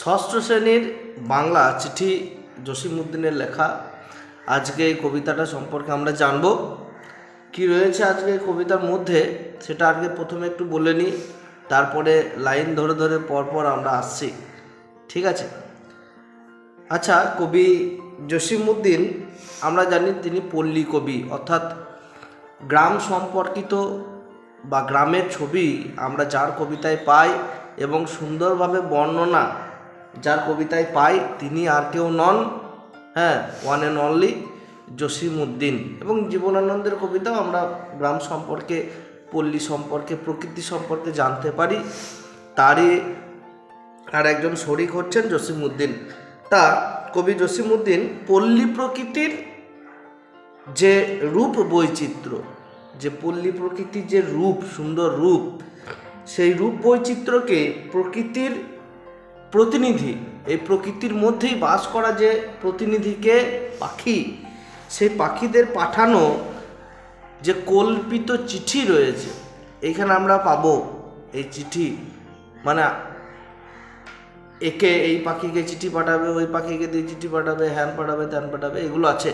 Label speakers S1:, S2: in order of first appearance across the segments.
S1: ষষ্ঠ শ্রেণির বাংলা চিঠি জসিমউদ্দিনের লেখা। আজকে এই কবিতাটা সম্পর্কে আমরা জানব। কি রয়েছে আজকে কবিতার মধ্যে, সেটা আজকে প্রথমে একটু বলে নিই, তারপরে লাইন ধরে ধরে পরপর আমরা আসছি। ঠিক আছে? আচ্ছা কবি জসিমউদ্দিন, আমরা জানি তিনি পল্লী কবি, অর্থাৎ গ্রাম সম্পর্কিত বা গ্রামের ছবি আমরা যার কবিতায় পাই এবং সুন্দরভাবে বর্ণনা যার কবিতায় পাই, তিনি আর কেউ নন। হ্যাঁ ওয়ান অ্যান্ড অনলি জসিমউদ্দিন। এবং জীবনানন্দের কবিতাও আমরা গ্রাম সম্পর্কে, পল্লী সম্পর্কে, প্রকৃতি সম্পর্কে জানতে পারি। তারই আর একজন শরিক হচ্ছেন জসিমউদ্দিন। তা কবি জসিমউদ্দিন পল্লী প্রকৃতির যে রূপ বৈচিত্র্য, যে পল্লী প্রকৃতির যে রূপ, সুন্দর রূপ, সেই রূপ বৈচিত্র্যকে প্রকৃতির প্রতিনিধি, এই প্রকৃতির মধ্যেই বাস করা যে প্রতিনিধিকে পাখি, সেই পাখিদের পাঠানো যে কল্পিত চিঠি রয়েছে এইখানে আমরা পাবো এই চিঠি। মানে একে এই পাখিকে চিঠি পাঠাবে, ওই পাখিকে দিয়ে চিঠি পাঠাবে, হ্যান পাঠাবে, ত্যান পাঠাবে, এগুলো আছে।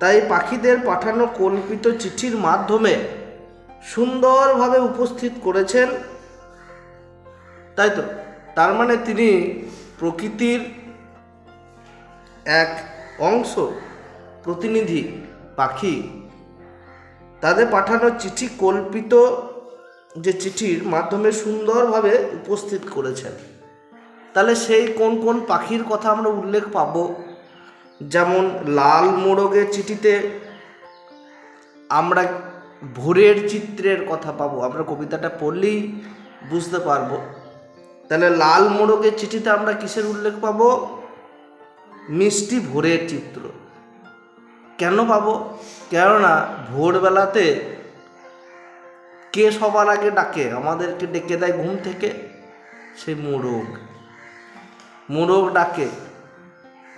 S1: তাই পাখিদের পাঠানো কল্পিত চিঠির মাধ্যমে সুন্দরভাবে উপস্থিত করেছেন, তাই তো? তার মানে তিনি প্রকৃতির এক অংশ, প্রতিনিধি, পাখি। তাদের পাঠানো চিঠি কল্পিত যে চিঠির মাধ্যমে সুন্দরভাবে উপস্থিত করেছেন। তাহলে সেই কোন কোন পাখির কথা আমরা উল্লেখ পাব? যেমন লাল মোড়গের চিঠিতে আমরা ভোরের চিত্রের কথা পাবো। আমরা কবিতাটা পড়লেই বুঝতে পারব। তাহলে লাল মোড়গের চিঠিতে আমরা কিসের উল্লেখ পাবো? মিষ্টি ভোরের চিত্র। কেন পাব? কেননা ভোরবেলাতে কে সবার আগে ডাকে? আমাদেরকে ডেকে দেয় ঘুম থেকে। সেই মোরগ মোরগ ডাকে।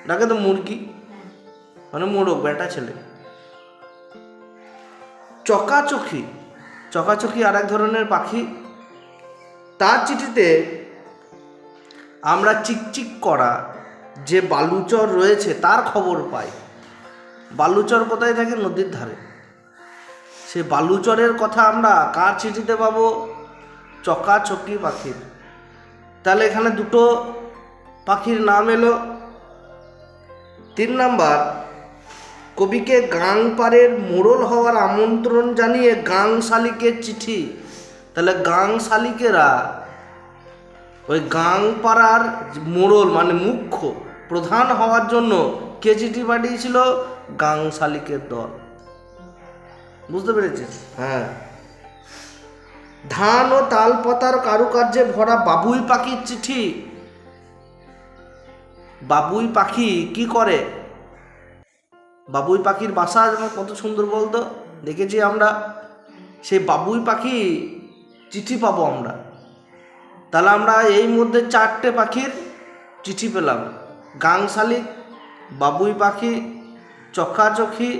S1: ডাকে তো মুরগি। মানে মোরগ বেটা ছেলে। চকাচকি। চকাচকি আর এক ধরনের পাখি। তার চিঠিতে আমরা চিকচিক করা যে বালুচর রয়েছে, তার খবর পাই। বালুচর কোথায় থাকে? নদীর ধারে। সে বালুচরের কথা আমরা কার চিঠিতে পাবো? চকাচকি পাখির। তাহলে এখানে দুটো পাখির নাম এলো। তিন নাম্বার, কবিকে গাং পাড়ের মোড়ল হওয়ার আমন্ত্রণ জানিয়ে গাং শালিকের চিঠি। তাহলে গাং শালিকেরা ওই গাং পাড়ার মোড়ল মানে মুখ্য প্রধান হওয়ার জন্য কে চিঠি পাঠিয়েছিল? গাং শালিকের দল। বুঝতে পেরেছিস হ্যাঁ। ধান ও তাল পাতার কারুকার্যে ভরা বাবুই পাখির চিঠি। বাবুই পাখি কি করে? বাবুই পাখির বাসা যেমন কত সুন্দর বলতো? দেখেছি আমরা। সেই বাবুই পাখি চিঠি পাবো আমরা। তাহলে আমরা এই মধ্যে চারটে পাখির চিঠি পেলাম। গাং শালিক বাবুই পাখি, চকাচকি,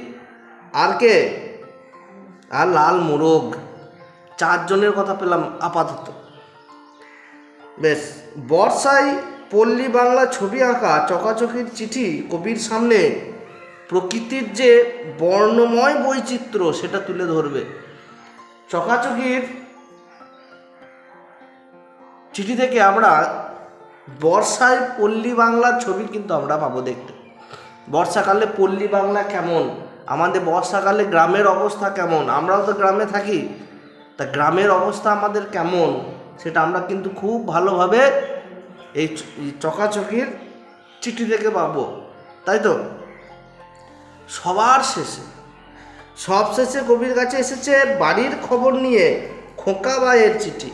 S1: আর কে? আর লাল মোরগ। চারজনের কথা পেলাম আপাতত। বেশ, বর্ষায় পল্লী বাংলা ছবি আঁকা চকাচকির চিঠি কবির সামনে প্রকৃতির যে বর্ণময় বৈচিত্র্য সেটা তুলে ধরবে। চকাচকির চিঠি থেকে আমরা বর্ষায় পল্লী বাংলার ছবি কিন্তু আমরা পাবো দেখতে। বর্ষাকালে পল্লী বাংলা কেমন? আমাদের বর্ষাকালে গ্রামের অবস্থা কেমন? আমরাও তো গ্রামে থাকি। তা গ্রামের অবস্থা আমাদের কেমন? সেটা আমরা কিন্তু খুব ভালোভাবে এই চকাচকির চিঠি থেকে পাবো। তাই তো? সবার শেষে সব শেষে কবির কাছে এসেছে বাড়ির খবর নিয়ে খোকা ভাইয়ের চিঠি।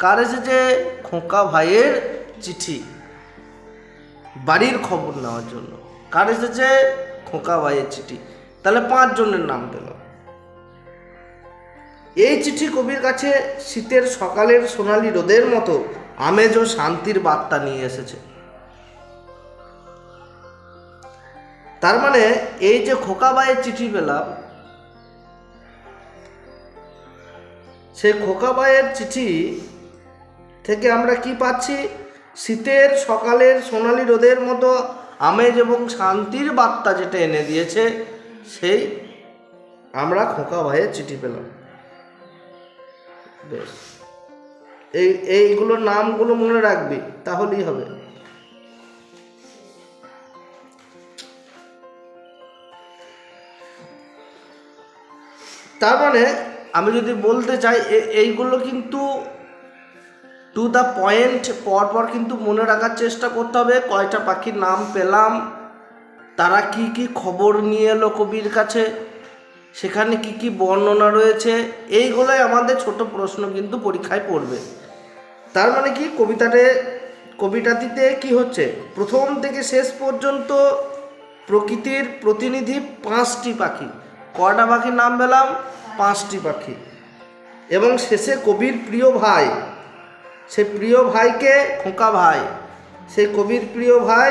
S1: কার এসেছে? খোঁকা ভাইয়ের চিঠি। বাড়ির খবর নেওয়ার জন্য। কার এসেছে? খোঁকা ভাইয়ের চিঠি। তাহলে পাঁচজনের নাম পেল এই চিঠি কবির কাছে শীতের সকালের সোনালি রোদের মতো আমেজ ও শান্তির বার্তা নিয়ে এসেছে। তার মানে এই যে খোকাবাইয়ের চিঠি পেলাম, সে সেই খোকাবাইয়ের চিঠি থেকে আমরা কি পাচ্ছি? শীতের, সকালের, সোনালি রোদের মতো আমেজ এবং শান্তির বার্তা যেটা এনে দিয়েছে, সেই আমরা খোঁকা ভাইয়ের চিঠি পেলাম। বেশ। এই, এইগুলোর নামগুলো মনে রাখবি, তাহলেই হবে। তার মানে আমি যদি বলতে চাই এইগুলো কিন্তু টু দ্য পয়েন্ট পরপর কিন্তু মনে রাখার চেষ্টা করতে হবে, কয়টা পাখির নাম পেলাম, তারা কি কি খবর নিয়ে এলো কবির কাছে, সেখানে কি কি বর্ণনা রয়েছে, এইগুলোই আমাদের ছোট প্রশ্ন কিন্তু পরীক্ষায় পড়বে। তার মানে কি, কবিতাতে, কবিতাটিতে কি হচ্ছে, প্রথম থেকে শেষ পর্যন্ত প্রকৃতির প্রতিনিধি পাঁচটি পাখি, কয়টা পাখির নাম পেলাম, পাঁচটি পাখি। এবং শেষে কবির প্রিয় ভাই সেই প্রিয় ভাইকে খোঁকা ভাই। সেই কবির প্রিয় ভাই,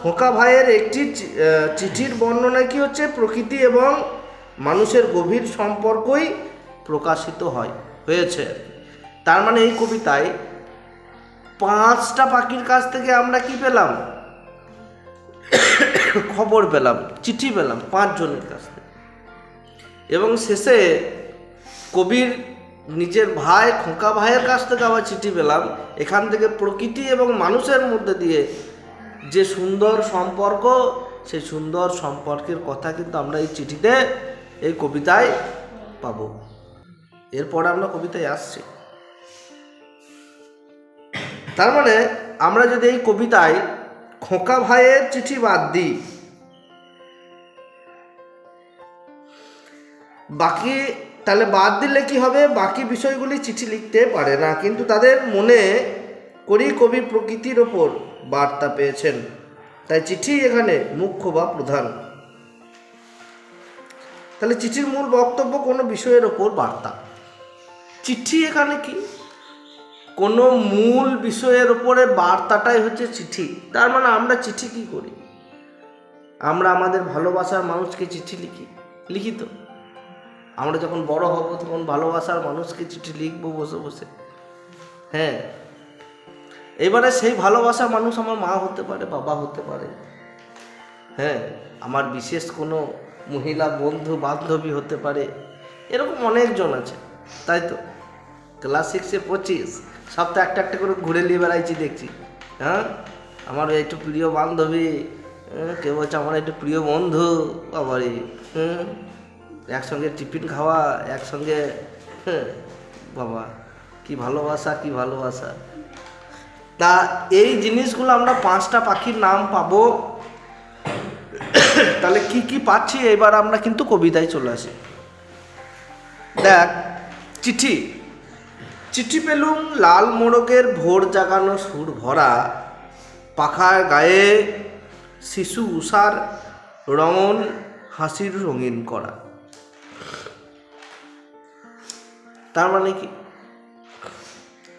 S1: খোঁকা ভাইয়ের একটি চিঠির বর্ণনা কি হচ্ছে? প্রকৃতি এবং মানুষের গভীর সম্পর্কই প্রকাশিত হয়, হয়েছে তার মানে এই কবিতায় পাঁচটা পাখির কাছ থেকে আমরা কি পেলাম? খবর পেলাম, চিঠি পেলাম পাঁচজনের কাছ থেকে। এবং শেষে কবির নিজের ভাই, খোঁকা ভাইয়ের কাছ থেকে আবার চিঠি পেলাম। এখান থেকে প্রকৃতি এবং মানুষের মধ্যে দিয়ে যে সুন্দর সম্পর্ক, সেই সুন্দর সম্পর্কের কথা কিন্তু আমরা এই চিঠিতে, এই কবিতায় পাবো। এরপরে আমরা কবিতায় আসছি। তার মানে আমরা যদি এই কবিতায় খোঁকা ভাইয়ের চিঠি বাদ দিই, বাকি তাহলে বাদ দিলে কি হবে? বাকি বিষয়গুলি চিঠি লিখতে পারে না। কিন্তু তাদের মনে করি কবি প্রকৃতির ওপর বার্তা পেয়েছেন। তাই চিঠি এখানে মুখ্য বা প্রধান। তাহলে চিঠির মূল বক্তব্য কোনো বিষয়ের ওপর বার্তা। চিঠি এখানে কি? কোনো মূল বিষয়ের ওপরে বার্তাটাই হচ্ছে চিঠি। তার মানে আমরা চিঠি কি করি? আমরা আমাদের ভালোবাসার মানুষকে চিঠি লিখি। লিখি তো? আমরা যখন বড় হব তখন ভালোবাসার মানুষকে চিঠি লিখব বসে বসে। হ্যাঁ। এবারে সেই ভালোবাসার মানুষ আমার মা হতে পারে বাবা হতে পারে। হ্যাঁ আমার বিশেষ কোনো মহিলা বন্ধু বান্ধবী হতে পারে। এরকম অনেকজন আছে তাই তো? ক্লাস সিক্সে পঁচিশ সপ্তাহে একটা একটা করে ঘুরে নিয়ে বেড়াইছি দেখছি। হ্যাঁ আমার একটু প্রিয় বান্ধবী হ্যাঁ, কেউ বলছে আমার একটু প্রিয় বন্ধু বাবারে হুম একসঙ্গে টিফিন খাওয়া, একসঙ্গে হ্যাঁ বাবা, কি ভালোবাসা কি ভালোবাসা। তা এই জিনিসগুলো আমরা পাঁচটা পাখির নাম পাবো। তাহলে কি কি পাচ্ছি? এবার আমরা কিন্তু কবিতায় চলে আসি। দেখ, চিঠি। চিঠি পেলুম, লাল মোড়কের ভোর জাগানো সুর ভরা। পাখার গায়ে শিশু উষার রঙন, হাসির রঙিন করা। তার মানে কি?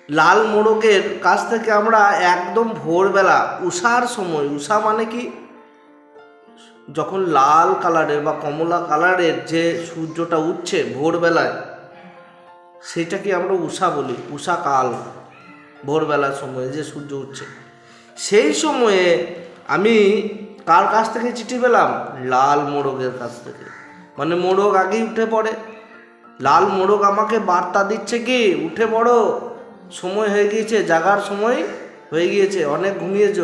S1: লাল মোড়কের কাছ থেকে আমরা একদম ভোরবেলা উষার সময় উষা মানে কি? যখন লাল কালারের বা কমলা কালারের যে সূর্যটা উঠছে ভোরবেলায়, সেটাকে আমরা উষা বলি উষা কাল ভোরবেলার সময়ে যে সূর্য উঠছে। সেই সময়ে আমি কার কাছ থেকে চিঠি পেলাম? লাল মোড়কের কাছ থেকে। মানে মোড়ক আগেই উঠে পড়ে। লাল মোড়ক আমাকে বার্তা দিচ্ছে কি? উঠে পড়ো। সময় হয়ে গিয়েছে, জাগার সময় হয়ে গিয়েছে, অনেক ঘুমিয়েছ।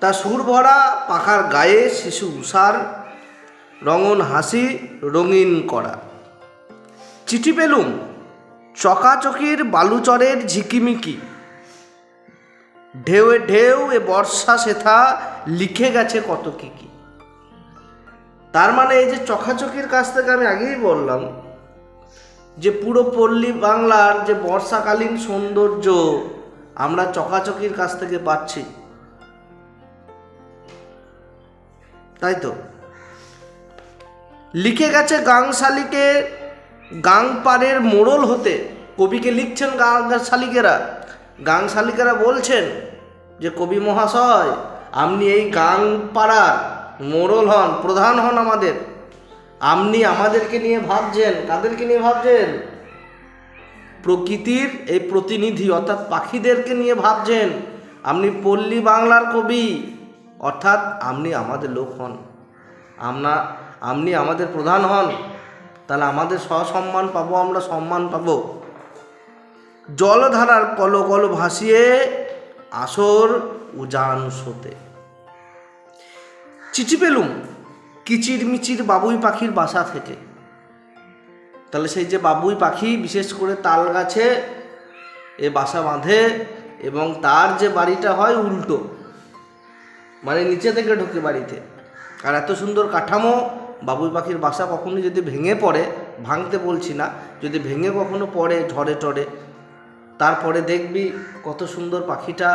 S1: তা সুর ভরা পাখার গায়ে শিশু উষার রঙন হাসি রঙিন করা। চিঠি পেলুম, চকাচকির বালুচরের ঝিকিমিকি। ঢেউয়ে ঢেউ এ বর্ষা সেথা লিখে গেছে কত কি কি। তার মানে এই যে চকাচকির কাছ থেকে আমি আগেই বললাম যে পুরো পল্লী বাংলার যে বর্ষাকালীন সৌন্দর্য আমরা চকাচকির কাছ থেকে পাচ্ছি। তাই তো? লিখে গেছে গাংশালিকে গাংপাড়ের মোড়ল হতে। কবিকে লিখছেন গাংশালিকেরা। গাংশালিকেরা বলছেন যে কবি মহাশয়, আপনি এই গাং গাংপাড়ার মোড়ল হন, প্রধান হন আমাদের। আপনি আমাদেরকে নিয়ে ভাবছেন, কাদেরকে নিয়ে ভাবছেন? প্রকৃতির এই প্রতিনিধি অর্থাৎ পাখিদেরকে নিয়ে ভাবছেন। আপনি পল্লী বাংলার কবি, অর্থাৎ আপনি আমাদের লোক হন। আমরা আপনি আমাদের প্রধান হন, তাহলে আমাদের সসম্মান পাবো, আমরা সম্মান পাবো। জলধারার কল কল ভাসিয়ে আসর উজান সোতে। চিঠি পেলুম? কিচির মিচির বাবুই পাখির বাসা থেকে। তাহলে সেই যে বাবুই পাখি, বিশেষ করে তাল গাছে এ বাসা বাঁধে এবং তার যে বাড়িটা হয় উল্টো মানে নিচে থেকে ঢোকে বাড়িতে। আর এত সুন্দর কাঠামো, বাবুই পাখির বাসা কখনো যদি ভেঙে পড়ে, ভাঙতে বলছি না, যদি ভেঙে কখনো পড়ে ঝড়ে টরে তারপরে দেখবি কত সুন্দর পাখিটা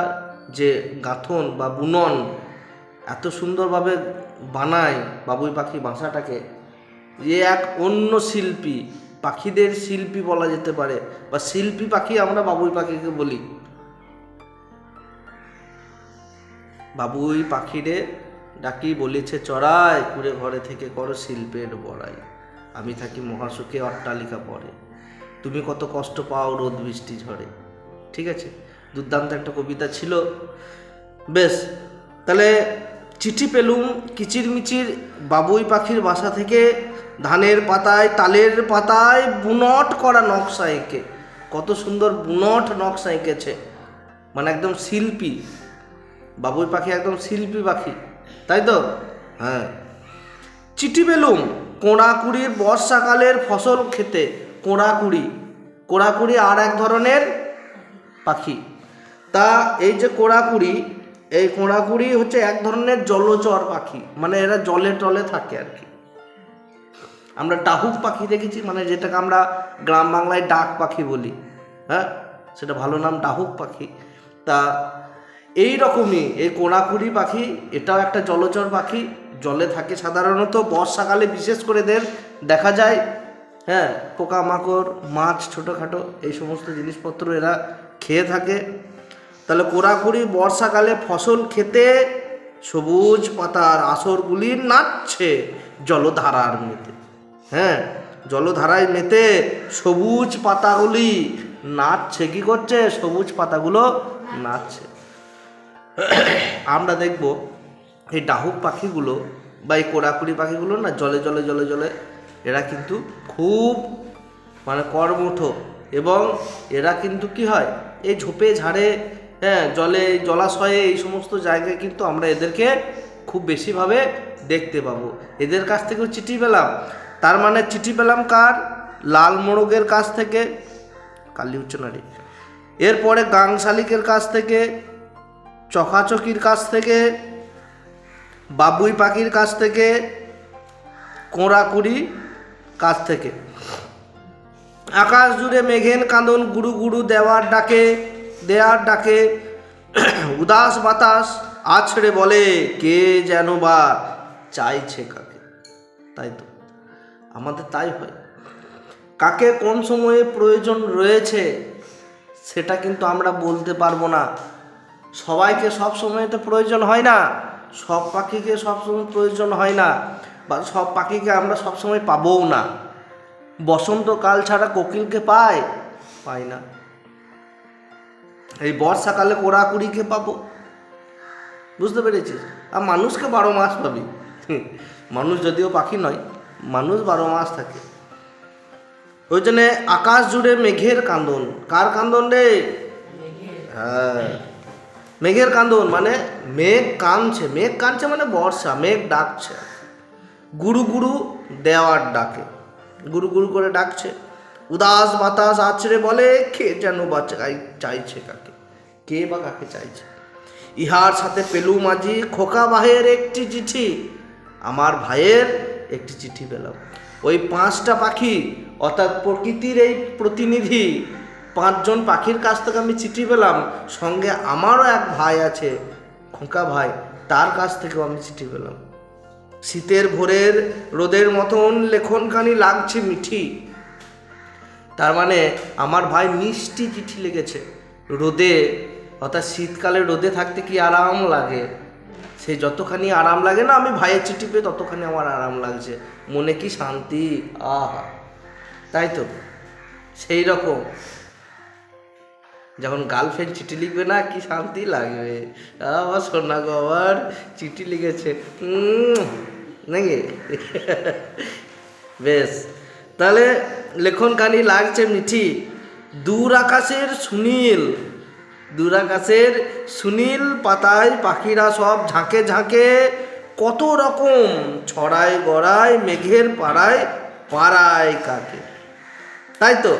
S1: যে গাঁথন বা বুনন এত সুন্দরভাবে বানায় বাবুই পাখি বাসাটাকে যে এক অন্য শিল্পী, পাখিদের শিল্পী বলা যেতে পারে বা শিল্পী পাখি আমরা বাবুই পাখিকে বলি। বাবুই পাখিরে ডাকি বলেছে, চড়াই কুড়ে ঘরে থেকে করো শিল্পের বড়াই। আমি থাকি মহাসুখে অট্টালিকা পরে। তুমি কত কষ্ট পাও রোদ বৃষ্টি ঝড়ে। ঠিক আছে? দুর্দান্ত একটা কবিতা ছিল। বেশ, তাহলে চিঠি পেলুম কিচিরমিচির বাবুই পাখির বাসা থেকে ধানের পাতায়, তালের পাতায় বুনট করা নকশা এঁকে। কত সুন্দর বুনট নকশা এঁকেছে। মানে একদম শিল্পী। বাবুই পাখি একদম শিল্পী পাখি। তাই তো? হ্যাঁ। চিঠি পেলুম কোড়াকুড়ির বর্ষাকালের ফসল খেতে। কোড়াকুড়ি। কোড়াকুড়ি আর এক ধরনের পাখি। তা এই যে কোড়াকুড়ি এই কোড়াকুড়ি হচ্ছে এক ধরনের জলচর পাখি মানে এরা জলে টলে থাকে আর কি। আমরা ডাহুক পাখি দেখেছি মানে যেটাকে আমরা গ্রাম বাংলায় ডাক পাখি বলি হ্যাঁ? সেটা ভালো নাম ডাহুক পাখি। তা এই রকমই, এই কোড়াকুড়ি পাখি, এটাও একটা জলচর পাখি, জলে থাকে সাধারণত, বর্ষাকালে বিশেষ করে এদের দেখা যায় হ্যাঁ? পোকামাকড়, মাছ ছোটোখাটো, এই সমস্ত জিনিসপত্র এরা খেয়ে থাকে। তাহলে কোড়াকুড়ি বর্ষাকালে ফসল খেতে সবুজ পাতার আসরগুলি নাচছে জলধারার মেতে। হ্যাঁ জলধারায় মেতে সবুজ পাতাগুলি নাচছে। কি করছে? সবুজ পাতাগুলো নাচছে। আমরা দেখব এই ডাহুক পাখিগুলো বা এই কোড়াকুড়ি পাখিগুলো না জলে জলে জলে জলে এরা কিন্তু খুব মানে কর্মঠ এবং এরা কিন্তু কি হয়? এই ঝোপে ঝাড়ে হ্যাঁ জলে জলাশয়ে এই সমস্ত জায়গায় কিন্তু আমরা এদেরকে খুব বেশিভাবে দেখতে পাবো। এদের কাছ থেকেও চিঠি পেলাম। তার মানে চিঠি পেলাম কার? লাল মোরগের কাছ থেকে। কালী উচ্চনারী এরপরে গাং শালিকের কাছ থেকে, চকাচকির কাছ থেকে, বাবুই পাখির কাছ থেকে কোঁড়াকুড়ি কাছ থেকে। আকাশ জুড়ে মেঘেন কাঁদন গুরু গুরু দেওয়ার ডাকে। দেওয়ার ডাকে, উদাস বাতাস আছড়ে বলে, কে যেন বা চাইছে কাকে? তাই তো। আমাদের তাই হয়। কাকে কোন সময়ে প্রয়োজন রয়েছে, সেটা কিন্তু আমরা বলতে পারব না। সবাইকে সব সময় তো প্রয়োজন হয় না। সব পাখিকে সব সময় প্রয়োজন হয় না। বা সব পাখিকে আমরা সব সময় পাবও না। বসন্তকাল ছাড়া কোকিলকে পায়? পাই না। এই বর্ষাকালে কোড়াকুড়িকে পাবো। বুঝতে পেরেছিস? আর মানুষকে বারো মাস পাবি। মানুষ যদিও পাখি নয়, মানুষ বারো মাস থাকে। ওই জন্যে আকাশ জুড়ে মেঘের কান্দন। কার কান্দন রে? হ্যাঁ। মেঘের কান্দন মানে মেঘ কাঁদছে। মেঘ কাঁদছে মানে বর্ষা, মেঘ ডাকছে। গুরু গুরু দেওয়ার ডাকে। গুরু গুরু করে ডাকছে। উদাস বাতাস আছড়ে বলে, কে যেন বা চাইছে কাকে? কে বা কাকে চাইছে? ইহার সাথে পেলু মাঝি খোকা ভাইয়ের একটি চিঠি, আমার ভাইয়ের একটি চিঠি পেলাম। ওই পাঁচটা পাখি, অর্থাৎ প্রকৃতির এই প্রতিনিধি, পাঁচজন পাখির কাছ থেকে আমি চিঠি পেলাম। সঙ্গে আমারও এক ভাই আছে, খোকা ভাই, তার কাছ থেকেও আমি চিঠি পেলাম। শীতের ভোরের রোদের মতন লেখনখানি লাগছে মিঠি। তার মানে আমার ভাই মিষ্টি চিঠি লেগেছে রোদে, অর্থাৎ শীতকালে রোদে থাকতে কি আরাম লাগে? সে যতখানি আরাম লাগে না, আমি ভাইয়ের চিঠি পেয়ে ততখানি আমার আরাম লাগছে। মনে কি শান্তি? আহা। তাই তো? সেই রকম। যখন গার্লফ্রেন্ড চিঠি লিখবে না, কি শান্তি লাগবে? আমার সোনা গো আবার চিঠি লিখেছে। নাকি? বেশ। তাহলে লেখন কানি লাগছে মিঠি। দূর আকাশের সুনীল দূর আকাশের সুনীল পাতায় পাখিরা সব ঝাঁকে ঝাঁকে কত রকম ছড়ায় গড়ায় মেঘের পাড়ায় পাড়ায় কাকে। তাই তো?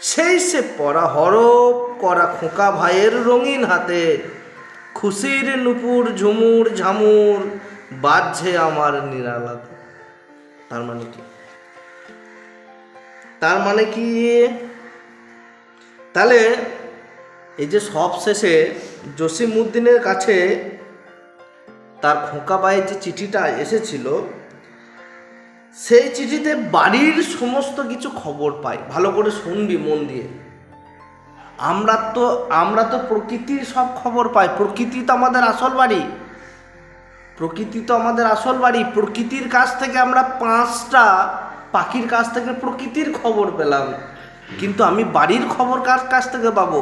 S1: সেই সে পরা হরপ করা খোঁকা ভাইয়ের রঙিন হাতে, খুশির নুপুর, ঝুমুর, ঝামুর বাজছে আমার নিরালাতে। তার মানে কি? তার মানে কি? তাহলে এই যে সব শেষে জসিমউদ্দিনের কাছে তার খোকা ভাইয়ের যে চিঠিটা এসেছিল, সেই চিঠিতে বাড়ির সমস্ত কিছু খবর পাই। ভালো করে শুনবি মন দিয়ে। আমরা তো আমরা তো প্রকৃতির সব খবর পাই। প্রকৃতি তো আমাদের আসল বাড়ি। প্রকৃতি তো আমাদের আসল বাড়ি। প্রকৃতির কাছ থেকে আমরা পাঁচটা পাখির কাছ থেকে প্রকৃতির খবর পেলাম। কিন্তু আমি বাড়ির খবর কার কাছ থেকে পাবো?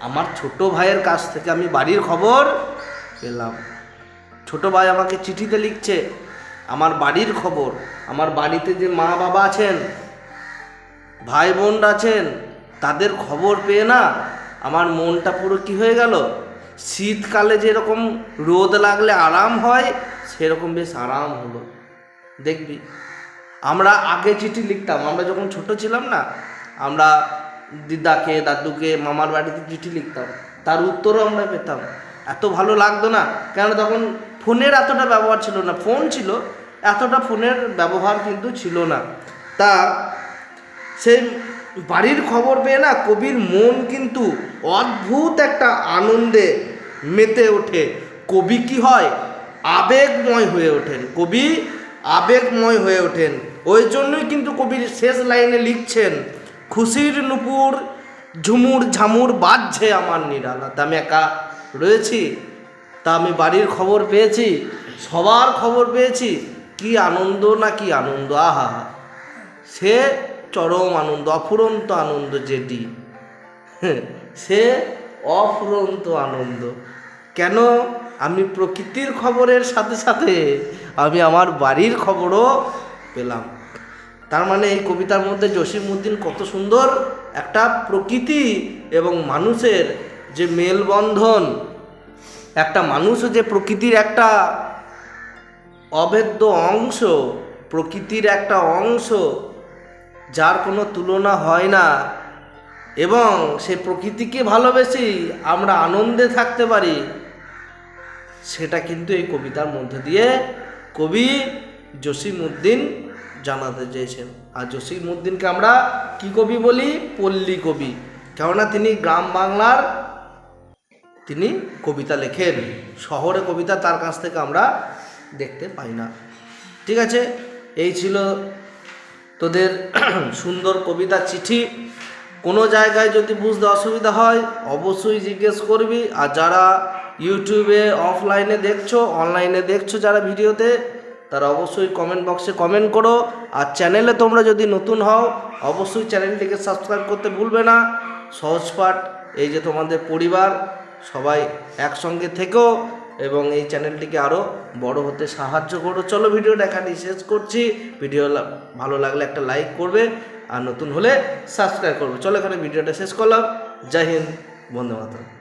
S1: আমার ছোট ভাইয়ের কাছ থেকে আমি বাড়ির খবর পেলাম। ছোট ভাই আমাকে চিঠিতে লিখছে, আমার বাড়ির খবর, আমার বাড়িতে যে মা বাবা আছেন, ভাই বোনরা আছেন, তাদের খবর পেয়ে না আমার মনটা পুরো কি হয়ে গেল? শীতকালে যেরকম রোদ লাগলে আরাম হয়, সেরকম বেশ আরাম হলো। দেখবি। আমরা আগে চিঠি লিখতাম, আমরা যখন ছোট ছিলাম না, আমরা দিদাকে, দাদুকে, মামার বাড়িতে চিঠি লিখতাম। তার উত্তরও আমরা পেতাম। এত ভালো লাগতো না কেন তখন ফোনের এতটা ব্যবহার ছিল না, ফোন ছিল, এতটা ফোনের ব্যবহার কিন্তু ছিল না। তা সেই বাড়ির খবর পেয়ে না কবির মন কিন্তু অদ্ভুত একটা আনন্দে মেতে ওঠে। কবি কি হয়? আবেগময় হয়ে ওঠেন। কবি আবেগময় হয়ে ওঠেন। ওই জন্যই কিন্তু কবির শেষ লাইনে লিখছেন, খুশির নুপুর ঝুমুর ঝামুর বাজছে আমার নিরালা। তা আমি একা রয়েছি, তা আমি বাড়ির খবর পেয়েছি, সবার খবর পেয়েছি। কি আনন্দ না কি আনন্দ, আহা। সে চরম আনন্দ, অফুরন্ত আনন্দ যেটি। সে অফুরন্ত আনন্দ। কেন আমি প্রকৃতির খবরের সাথে সাথে আমি আমার বাড়ির খবরও পেলাম। তার মানে এই কবিতার মধ্যে জসিমউদ্দিন কত সুন্দর একটা প্রকৃতি এবং মানুষের যে মেলবন্ধন, একটা মানুষও যে প্রকৃতির একটা অভেদ্য অংশ, প্রকৃতির একটা অংশ, যার কোনো তুলনা হয় না এবং সে প্রকৃতিকে ভালোবেসে আমরা আনন্দে থাকতে পারি। সেটা কিন্তু এই কবিতার মধ্যে দিয়ে কবি জসিমউদ্দিন জানাতে চেয়েছেন। আর জসিমউদ্দিনকে আমরা কি কবি বলি? পল্লী কবি। কেননা তিনি গ্রাম বাংলার তিনি কবিতা লেখেন। শহরে কবিতা তার কাছ থেকে আমরা দেখতে পাই না। ঠিক আছে? এই ছিল তোদের সুন্দর কবিতা চিঠি। কোনো জায়গায় যদি বুঝতে অসুবিধা হয়, অবশ্যই জিজ্ঞেস করবি। আর যারা ইউটিউবে, অফলাইনে দেখছ, অনলাইনে দেখছ যারা ভিডিওতে, তারা অবশ্যই কমেন্ট বক্সে কমেন্ট করো। আর চ্যানেলে তোমরা যদি নতুন হও, অবশ্যই চ্যানেলটিকে সাবস্ক্রাইব করতে ভুলবে না। সহজপাঠ এই যে তোমাদের পরিবার, সবাই একসঙ্গে থেকেও এবং এই চ্যানেলটিকে আরও বড় হতে সাহায্য করো। চলো ভিডিওটা এখানেই শেষ করছি। ভিডিও ভালো লাগলে একটা লাইক করবে, আর নতুন হলে সাবস্ক্রাইব করবে। চলো এখানে ভিডিওটা শেষ করলাম। জয় হিন্দ, বন্দে মাতরম।